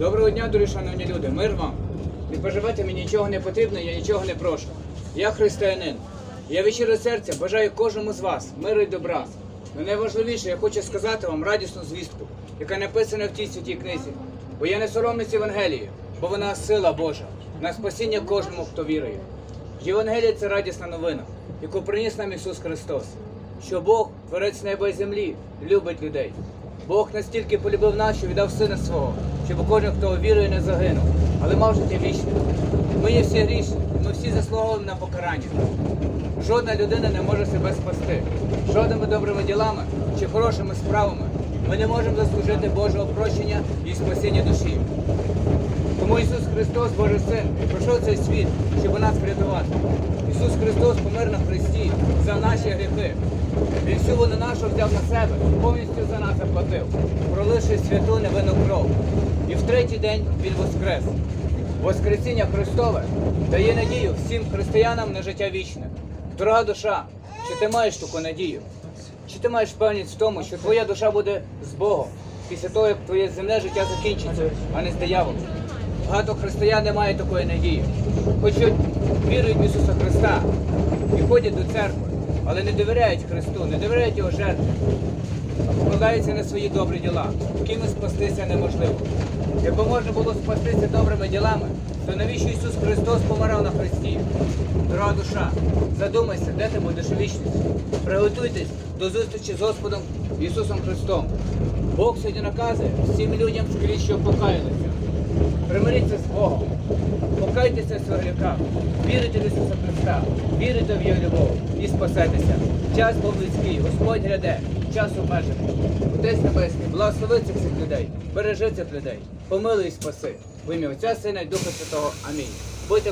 Доброго дня, дорогі шановні люди, мир вам. Не поживайте мені нічого не потрібно, я нічого не прошу. Я християнин. Я від щирого серця бажаю кожному з вас миру і добра. Но найважливіше, я хочу сказати вам радісну звістку, яка написана в тій святій книзі. Бо я не соромлюсь Євангелії, бо вона сила Божа, на спасіння кожному, хто вірує. Євангелія це радісна новина, яку приніс нам Ісус Христос, що Бог, творець неба і землі, любить людей. Бог настільки полюбив нас, що віддав сина свого, щоб кожен, хто вірує, не загинув, але мав життя вічне. Ми є всі грішні, ми всі заслуговуємо на покарання. Жодна людина не може себе спасти. Жодними добрими ділами чи хорошими справами ми не можемо заслужити Божого прощення і спасіння душі. Тому Ісус Христос, Божий Син, пройшов цей світ, щоб нас врятувати. Ісус Христос помер на Христі за наші гріхи. Всю вину нашу взяв на себе, повністю за нас заплатив, проливши святу невинну кров. І в третій день Він воскрес. Воскресіння Христове дає надію всім християнам на життя вічне. Дорога душа, чи ти маєш таку надію? Чи ти маєш певність в тому, що твоя душа буде з Богом після того, як твоє земне життя закінчиться, а не з дияволом? Багато християн не мають такої надії. Хоч вірують в Ісуса Христа і ходять до церкви, але не довіряють Христу, не довіряють Його жертві, а покладаються на свої добрі діла, якими спастися неможливо. Якби можна було спастися добрими ділами, то навіщо Ісус Христос помирав на Христі? Дорога душа, задумайся, де ти будеш у вічності. Приготуйтесь до зустрічі з Господом Ісусом Христом. Бог сьогодні наказує всім людям скрізь, що покаялися. Примиріться з Богом, покайтеся в своїх гріхах, вірите в Ісуса Христа, вірите в Його любов і спасетеся. Час був близький, Господь гряде, час обмежений. Отець Небесний, благослови цих всіх людей, бережи цих людей, помилуй і спаси. В ім'я Отця, Сина і Духа Святого. Амінь. Будьте